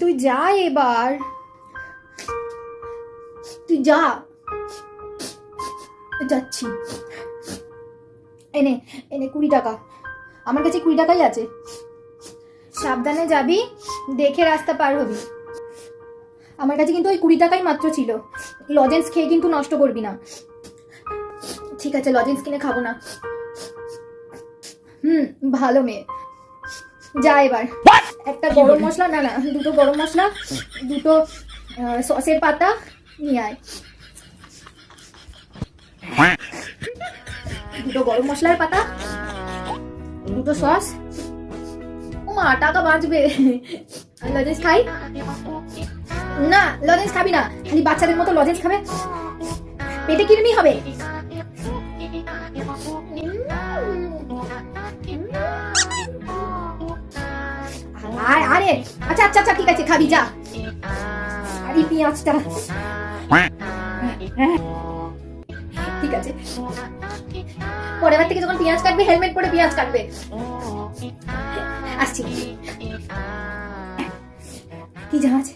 তুই যা এবার। তুই যা। যাচ্ছি। এনে এনে কুড়ি টাকা। আমার কাছে কুড়ি টাকাই আছে। সাবধানে যাবি, দেখে রাস্তা পার হবি। আমার কাছে কিন্তু ওই কুড়ি টাকাই মাত্র ছিল। লজেন্স খেয়ে কিন্তু নষ্ট করবি না। ঠিক আছে, লজেন্স কিনে খাব না। হুম, ভালো মেয়ে। যা এবার। একটা গরম মশলা না না দুটো গরম মশলা দুটো সসের পাতা নিয়ে আয়। দুটো গরম মশলার পাতা দুটো সস। মা টাকা বাঁচবে। লজেন্স খাই? না লজেন্স খাবি না খালি বাচ্চাদের মতো লজেন্স খাবে। পেটে কিরমি হবে। আরে আরে আচ্ছা আচ্ছা আচ্ছা ঠিক আছে, খাবি, যা। আরে পেঁয়াজটা। ঠিক আছে। পরের থেকে যখন পেঁয়াজ কাটবে হেলমেট পরে পেঁয়াজ কাটবে। আসছি। কি জাহাজ